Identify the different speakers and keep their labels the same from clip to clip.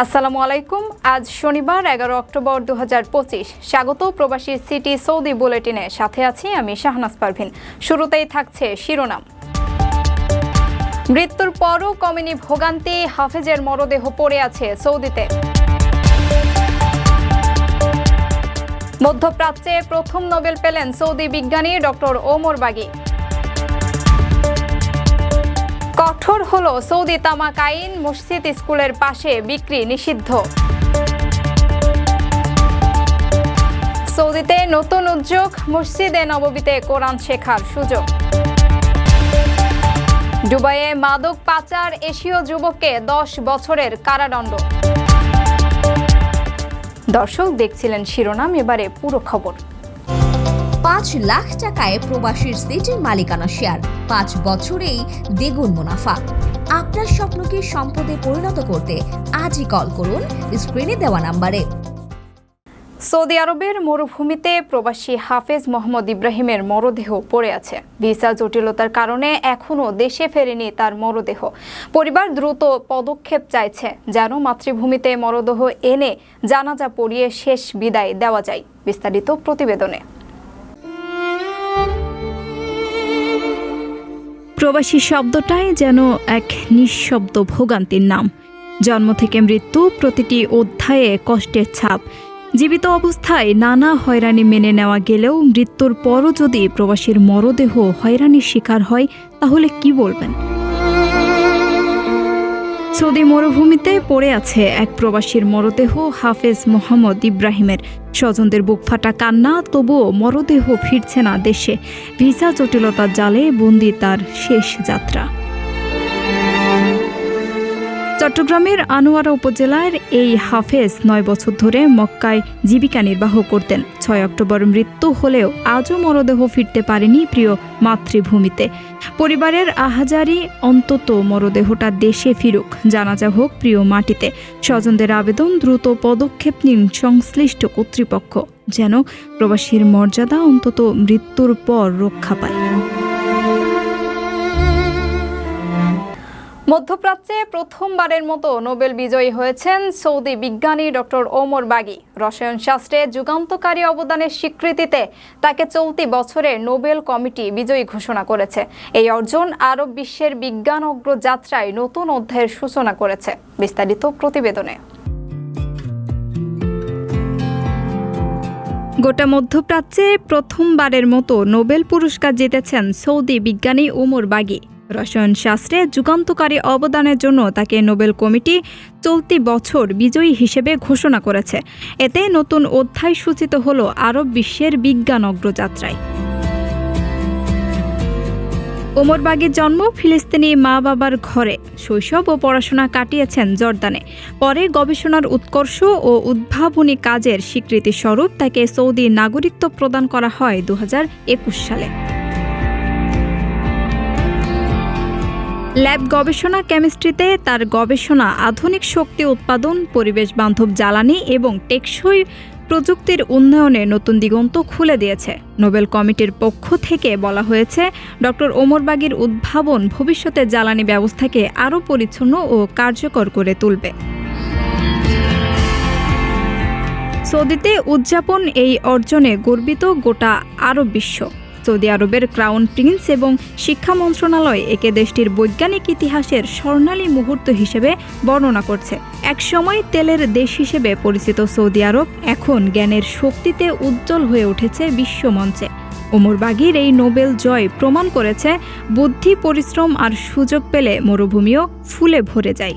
Speaker 1: আসসালামু আলাইকুম। আজ শনিবার, এগারো অক্টোবর দুহাজার পঁচিশ। স্বাগত প্রবাসী সিটি সৌদি বুলেটিনে। সাথে আছি আমি শাহনাজ পারভিন। শুরুতেই থাকছে শিরোনাম। মৃত্যুর পরও কমেনি ভোগান্তি, হাফেজের মরদেহ পড়ে আছে সৌদিতে। মধ্যপ্রাচ্যে প্রথম নোবেল পেলেন সৌদি বিজ্ঞানী ডক্টর ওমর বাগি। কঠোর হলো সৌদি তামাক আইন, মসজিদ স্কুলের পাশে বিক্রি নিষিদ্ধ। সৌদিতে নতুন উদ্যোগ, মসজিদে নববীতে কোরআন শেখার সুযোগ। দুবাইয়ে মাদক পাচার এশীয় যুবককে দশ বছরের কারাদণ্ড। দর্শক দেখছিলেন শিরোনাম, এবারে পুরো খবর।
Speaker 2: পাঁচ লাখ টাকায় প্রবাসীর সিটির মালিকানা শেয়ার। পাঁচ বছরেই দ্বিগুণ মুনাফা। আপনার স্বপ্নকে সম্পদে পরিণত করতে আজই কল করুন স্ক্রিনে দেওয়া নাম্বারে।
Speaker 1: সৌদি আরবের মরুভূমিতে প্রবাসী হাফেজ মোহাম্মদ ইব্রাহিমের মরদেহ পড়ে আছে। ভিসা জটিলতার কারণে এখনও দেশে ফেরেনি তার মরদেহ। পরিবার দ্রুত পদক্ষেপ চাইছে, যেন মাতৃভূমিতে মরদেহ এনে জানাজা পড়িয়ে শেষ বিদায় দেওয়া যায়। বিস্তারিত প্রতিবেদনে।
Speaker 3: প্রবাসী শব্দটাই যেন এক নিঃশব্দ ভোগান্তির নাম। জন্ম থেকে মৃত্যু প্রতিটি অধ্যায়ে কষ্টের ছাপ। জীবিত অবস্থায় নানা হয়রানি মেনে নেওয়া গেলেও মৃত্যুর পরও যদি প্রবাসীর মরদেহ হয়রানির শিকার হয়, তাহলে কি বলবেন? সৌদি মরুভূমিতে পড়ে আছে এক প্রবাসীর মরদেহ হাফেজ মোহাম্মদ ইব্রাহিমের। স্বজনদের বুক ফাটা কান্না, তবুও মরদেহ ফিরছে না দেশে। ভিসা জটিলতার জালে বন্দি তার শেষ যাত্রা। চট্টগ্রামের আনোয়ারা উপজেলার এই হাফেজ নয় বছর ধরে মক্কায় জীবিকা নির্বাহ করতেন। ছয় অক্টোবর মৃত্যু হলেও আজও মরদেহ ফিরতে পারেনি প্রিয় মাতৃভূমিতে। পরিবারের আহাজারি অন্তত মরদেহটা দেশে ফিরুক, জানাজা হোক প্রিয় মাটিতে। স্বজনদের আবেদন দ্রুত পদক্ষেপ নিন সংশ্লিষ্ট কর্তৃপক্ষ, যেন প্রবাসীর মর্যাদা অন্তত মৃত্যুর পর রক্ষা পায়।
Speaker 1: মধ্যপ্রাচ্যে প্রথমবারের মতো নোবেল বিজয়ী হয়েছেন সৌদি বিজ্ঞানী ডক্টর ওমর বাগি। রসায়ন শাস্ত্রে যুগান্তকারী অবদানের স্বীকৃতিতে তাকে চলতি বছরের নোবেল কমিটি বিজয়ী ঘোষণা করেছে। এই অর্জন আরব বিশ্বের বিজ্ঞান অগ্রযাত্রায় নতুন অধ্যায়ের সূচনা করেছে। বিস্তারিত প্রতিবেদনে।
Speaker 3: গোটা মধ্যপ্রাচ্যে প্রথমবারের মতো নোবেল পুরস্কার জিতেছেন সৌদি বিজ্ঞানী ওমর বাগি। রসায়ন শাস্ত্রে যুগান্তকারী অবদানের জন্য তাকে নোবেল কমিটি চলতি বছর বিজয়ী হিসেবে ঘোষণা করেছে। এতে নতুন অধ্যায় সূচিত হল আরব বিশ্বের বিজ্ঞান অগ্রযাত্রায়। ওমর বাগির জন্ম ফিলিস্তিনি মা বাবার ঘরে। শৈশব ও পড়াশোনা কাটিয়েছেন জর্দানে। পরে গবেষণার উৎকর্ষ ও উদ্ভাবনী কাজের স্বীকৃতি স্বরূপ তাকে সৌদি নাগরিকত্ব প্রদান করা হয় দু হাজার একুশ সালে। ল্যাব গবেষণা কেমিস্ট্রিতে তার গবেষণা আধুনিক শক্তি উৎপাদন, পরিবেশ বান্ধব জ্বালানি এবং টেকসই প্রযুক্তির উন্নয়নে নতুন দিগন্ত খুলে দিয়েছে। নোবেল কমিটির পক্ষ থেকে বলা হয়েছে, ডক্টর ওমর বাগির উদ্ভাবন ভবিষ্যতের জ্বালানি ব্যবস্থাকে আরও পরিচ্ছন্ন ও কার্যকর করে তুলবে। সৌদিতে উদযাপন এই অর্জনে গর্বিত গোটা আরব বিশ্ব। সৌদি আরবের ক্রাউন প্রিন্স এবং শিক্ষা মন্ত্রণালয় একে দেশটির বৈজ্ঞানিক ইতিহাসের স্বর্ণালী মুহূর্ত হিসেবে বর্ণনা করছে। একসময় তেলের দেশ হিসেবে পরিচিত সৌদি আরব এখন জ্ঞানের শক্তিতে উজ্জ্বল হয়ে উঠেছে বিশ্বমঞ্চে। ওমর বাগির এই নোবেল জয় প্রমাণ করেছে বুদ্ধি, পরিশ্রম আর সুযোগ পেলে মরুভূমিও ফুলে ভরে যায়।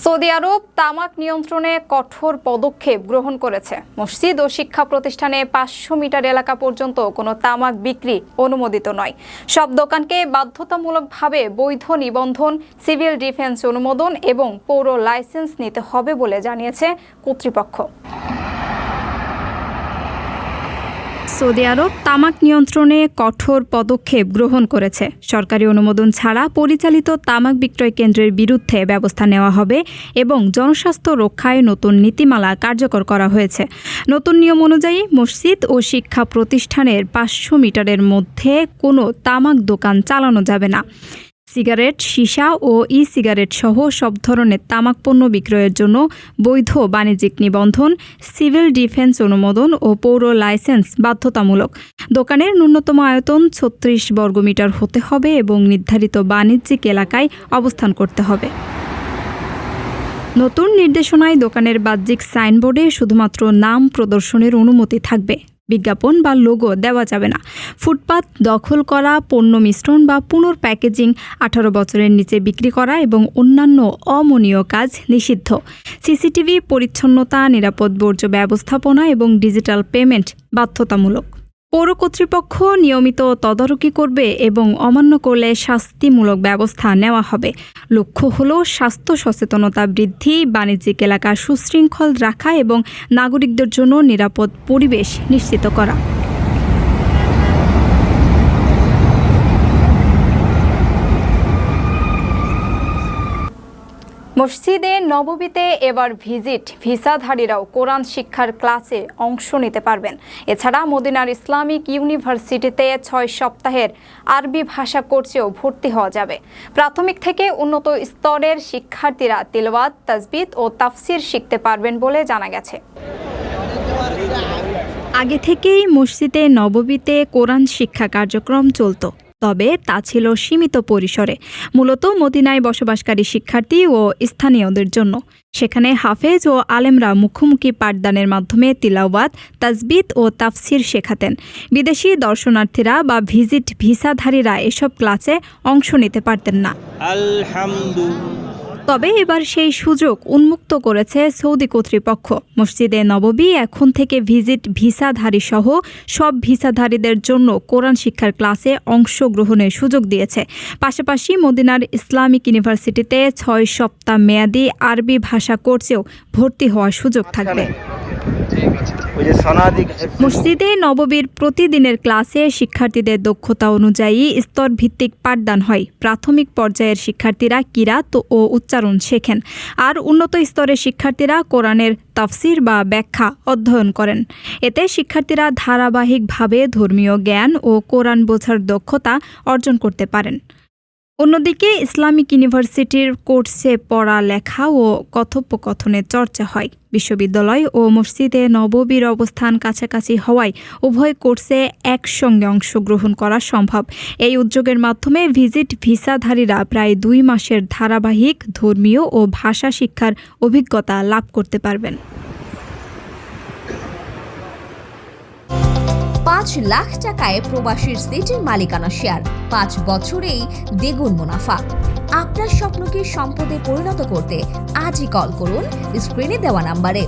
Speaker 1: সৌদি আরব তামাক নিয়ন্ত্রণে কঠোর পদক্ষেপ গ্রহণ করেছে। মসজিদ ও শিক্ষা প্রতিষ্ঠানে পাঁচশো মিটার এলাকা পর্যন্ত কোনো তামাক বিক্রি অনুমোদিত নয়। সব দোকানকে বাধ্যতামূলকভাবে বৈধ নিবন্ধন, সিভিল ডিফেন্স অনুমোদন এবং পৌর লাইসেন্স নিতে হবে বলে জানিয়েছে কর্তৃপক্ষ।
Speaker 3: সৌদি আরব তামাক নিয়ন্ত্রণে কঠোর পদক্ষেপ গ্রহণ করেছে। সরকারি অনুমোদন ছাড়া পরিচালিত তামাক বিক্রয় কেন্দ্রের বিরুদ্ধে ব্যবস্থা নেওয়া হবে এবং জনস্বাস্থ্য রক্ষায় নতুন নীতিমালা কার্যকর করা হয়েছে। নতুন নিয়ম অনুযায়ী মসজিদ ও শিক্ষা প্রতিষ্ঠানের পাঁচশো মিটারের মধ্যে কোনো তামাক দোকান চালানো যাবে না। সিগারেট, সীসা ও ই সিগারেট সহ সব ধরনের তামাক পণ্য বিক্রয়ের জন্য বৈধ বাণিজ্যিক নিবন্ধন, সিভিল ডিফেন্স অনুমোদন ও পৌর লাইসেন্স বাধ্যতামূলক। দোকানের ন্যূনতম আয়তন ছত্রিশ বর্গমিটার হতে হবে এবং নির্ধারিত বাণিজ্যিক এলাকায় অবস্থান করতে হবে। নতুন নির্দেশনায় দোকানের বাহ্যিক সাইনবোর্ডে শুধুমাত্র নাম প্রদর্শনের অনুমতি থাকবে। বিজ্ঞাপন বা লোগো দেওয়া যাবে না। ফুটপাত দখল করা, পণ্য মিশ্রণ বা পুনর্প্যাকেজিং আঠারো বছরের নিচে বিক্রি করা এবং অন্যান্য অমনীয় কাজ নিষিদ্ধ। সিসিটিভি, পরিচ্ছন্নতা, নিরাপদ বর্জ্য ব্যবস্থাপনা এবং ডিজিটাল পেমেন্ট বাধ্যতামূলক। পৌর কর্তৃপক্ষ নিয়মিত তদারকি করবে এবং অমান্য করলে শাস্তিমূলক ব্যবস্থা নেওয়া হবে। লক্ষ্য হল, স্বাস্থ্য সচেতনতা বৃদ্ধি, বাণিজ্যিক এলাকা সুশৃঙ্খল রাখা এবং নাগরিকদের জন্য নিরাপদ পরিবেশ নিশ্চিত করা।
Speaker 1: মসজিদে নববীতে এবার ভিজিট ভিসাধারীরাও কোরআন শিক্ষার ক্লাসে অংশ নিতে পারবেন। এছাড়া মদিনার ইসলামিক ইউনিভার্সিটিতে ছয় সপ্তাহের আরবি ভাষা কোর্সেও ভর্তি হওয়া যাবে। প্রাথমিক থেকে উন্নত স্তরের শিক্ষার্থীরা তিলওয়াত, তাজবিদ ও তাফসির শিখতে পারবেন বলে জানা গেছে।
Speaker 3: আগে থেকেই মসজিদে নববীতে কোরআন শিক্ষা কার্যক্রম চলত। তবে তা ছিল সীমিত পরিসরে, মূলত মদিনায় বসবাসকারী শিক্ষার্থী ও স্থানীয়দের জন্য। সেখানে হাফেজ ও আলেমরা মুখোমুখি পাঠদানের মাধ্যমে তিলাওয়াত তাজবিদ ও তাফসির শেখাতেন। বিদেশি দর্শনার্থীরা বা ভিজিট ভিসাধারীরা এসব ক্লাসে অংশ নিতে পারতেন না।
Speaker 4: আলহামদু
Speaker 3: তবে এবার সেই সুযোগ উন্মুক্ত করেছে সৌদি কর্তৃপক্ষ। মসজিদে নববী, এখন থেকে ভিজিট ভিসাধারী সহ সব ভিসাধারীদের জন্য কোরআন শিক্ষার ক্লাসে অংশগ্রহণের সুযোগ দিয়েছে। পাশাপাশি মদিনার ইসলামিক ইউনিভার্সিটিতে ছয় সপ্তাহ মেয়াদী আরবি ভাষা কোর্সেও ভর্তি হওয়ার সুযোগ থাকবে। মসজিদে নববীর প্রতিদিনের ক্লাসে শিক্ষার্থীদের দক্ষতা অনুযায়ী স্তরভিত্তিক পাঠদান হয়। প্রাথমিক পর্যায়ের শিক্ষার্থীরা কিরাত ও উচ্চারণ শেখেন। আর উন্নত স্তরের শিক্ষার্থীরা কোরআনের তাফসির বা ব্যাখ্যা অধ্যয়ন করেন। এতে শিক্ষার্থীরা ধারাবাহিকভাবে ধর্মীয় জ্ঞান ও কোরআন বোঝার দক্ষতা অর্জন করতে পারেন। অন্যদিকে ইসলামিক ইউনিভার্সিটির কোর্সে পড়া লেখা ও কথোপকথনের চর্চা হয়। বিশ্ববিদ্যালয় ও মসজিদে নববীর অবস্থান কাছাকাছি হওয়ায় উভয় কোর্সে একসঙ্গে অংশগ্রহণ করা সম্ভব। এই উদ্যোগের মাধ্যমে ভিজিট ভিসাধারীরা প্রায় দুই মাসের ধারাবাহিক ধর্মীয় ও ভাষা শিক্ষার অভিজ্ঞতা লাভ করতে পারবেন।
Speaker 2: পাঁচ লাখ টাকায় প্রবাসীর সিটির মালিকানা শেয়ার। পাঁচ বছরেই দ্বিগুণ মুনাফা। আপনার স্বপ্নকে সম্পদে পরিণত করতে আজই কল করুন স্ক্রিনে দেওয়া নাম্বারে।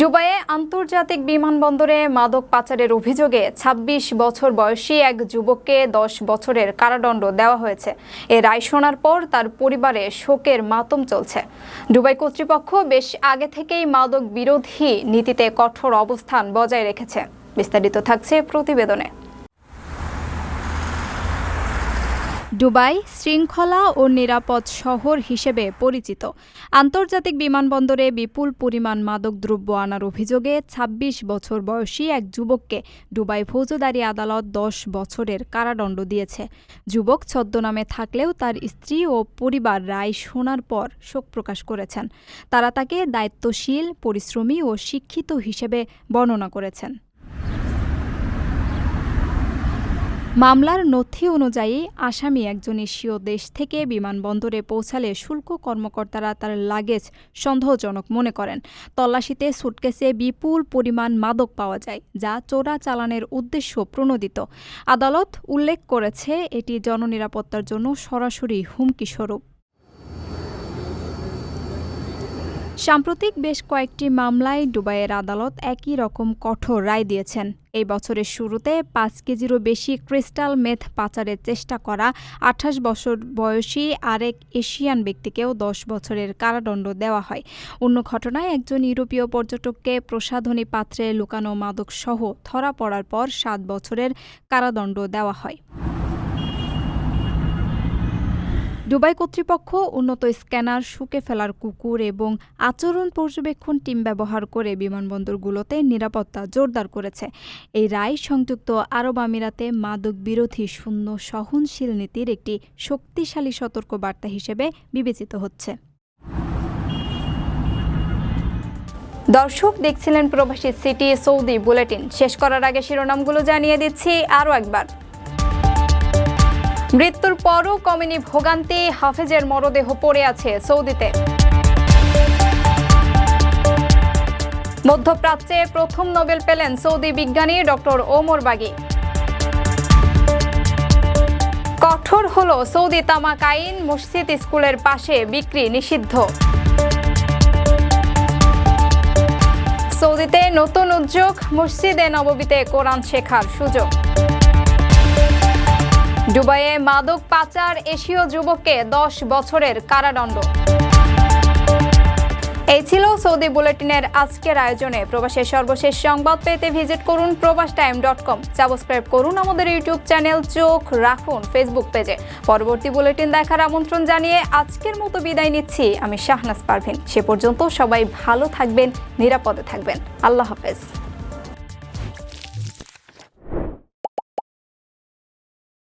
Speaker 1: দুবাইয়ে আন্তর্জাতিক বিমানবন্দরে মাদক পাচারের অভিযোগে ২৬ বছর বয়সী এক যুবককে দশ বছরের কারাদণ্ড দেওয়া হয়েছে। এ রায় শোনার পর তার পরিবারে শোকের মাতম চলছে। দুবাই কর্তৃপক্ষ বেশ আগে থেকেই মাদক বিরোধী নীতিতে কঠোর অবস্থান বজায় রেখেছে। বিস্তারিত থাকছে প্রতিবেদনে।
Speaker 3: দুবাই শৃঙ্খলা ও নিরাপদ শহর হিসেবে পরিচিত। আন্তর্জাতিক বিমানবন্দরে বিপুল পরিমাণ মাদকদ্রব্য আনার অভিযোগে ২৬ বছর বয়সী এক যুবককে দুবাই ফৌজদারি আদালত দশ বছরের কারাদণ্ড দিয়েছে। যুবক ছদ্মনামে থাকলেও তার স্ত্রী ও পরিবার রায় শোনার পর শোক প্রকাশ করেছেন। তারা তাকে দায়িত্বশীল, পরিশ্রমী ও শিক্ষিত হিসেবে বর্ণনা করেছেন। মামলার নথি অনুযায়ী আসামি একজন এশীয় দেশ থেকে বিমানবন্দরে পৌঁছালে শুল্ক কর্মকর্তারা তার লাগেজ সন্দেহজনক মনে করেন। তল্লাশিতে সুটকেসে বিপুল পরিমাণ মাদক পাওয়া যায়, যা চোরা চালানের উদ্দেশ্য প্রণোদিত। আদালত উল্লেখ করেছে, এটি জননিরাপত্তার জন্য সরাসরি হুমকি স্বরূপ। সাম্প্রতিক বেশ কয়েকটি মামলায় দুবাইয়ের আদালত একই রকম কঠোর রায় দিয়েছেন। এই বছরের শুরুতে পাঁচ কেজিরও বেশি ক্রিস্টাল মেথ পাচারের চেষ্টা করা আঠাশ বছর বয়সী আরেক এশিয়ান ব্যক্তিকেও দশ বছরের কারাদণ্ড দেওয়া হয়। অন্য ঘটনায় একজন ইউরোপীয় পর্যটককে প্রসাধনী পাত্রে লুকানো মাদকসহ ধরা পড়ার পর সাত বছরের কারাদণ্ড দেওয়া হয়। দুবাই কর্তৃপক্ষ উন্নত স্ক্যানার শুকে ফেলার কুকুর এবং আচরণ পর্যবেক্ষণ টিম ব্যবহার করে বিমানবন্দরগুলোতে নিরাপত্তা জোরদার করেছে। এই রায় সংযুক্ত আরব আমিরাতে মাদক বিরোধী শূন্য সহনশীল নীতির একটি শক্তিশালী সতর্কবার্তা হিসেবে বিবেচিত হচ্ছে।
Speaker 1: দর্শক দেখছিলেন প্রবাসী সিটি সৌদি বুলেটিন। শেষ করার আগে শিরোনামগুলো জানিয়ে দিচ্ছি আরও একবার। মৃত্যুর পরও কমেনি ভোগান্তি। হাফেজের মরদেহ পড়ে আছে সৌদিতে। মধ্যপ্রাচ্যে প্রথম নোবেল পেলেন সৌদি বিজ্ঞানী ডক্টর ওমর বাগি। কঠোর হল সৌদি তামাক আইন, মসজিদ স্কুলের পাশে বিক্রি নিষিদ্ধ। সৌদিতে নতুন উদ্যোগ, মসজিদে নববীতে কোরআন শেখার সুযোগ। দুবাইয়ে মাদক পাচার এশীয় যুবককে দশ বছরের কারাদণ্ড। এই ছিল সৌদি বুলেটিনের আজকের আয়োজনে। প্রবাসের সর্বশেষ সংবাদ পেতে ভিজিট করুন প্রবাস টাইম ডট কম। সাবস্ক্রাইব করুন আমাদের ইউটিউব চ্যানেল চোখ রাখুন ফেসবুক পেজে। পরবর্তী বুলেটিন দেখার আমন্ত্রণ জানিয়ে আজকের মতো বিদায় নিচ্ছি। আমি শাহনাজ পারভিন। সে পর্যন্ত সবাই ভালো থাকবেন, নিরাপদে থাকবেন। আল্লাহ হাফেজ।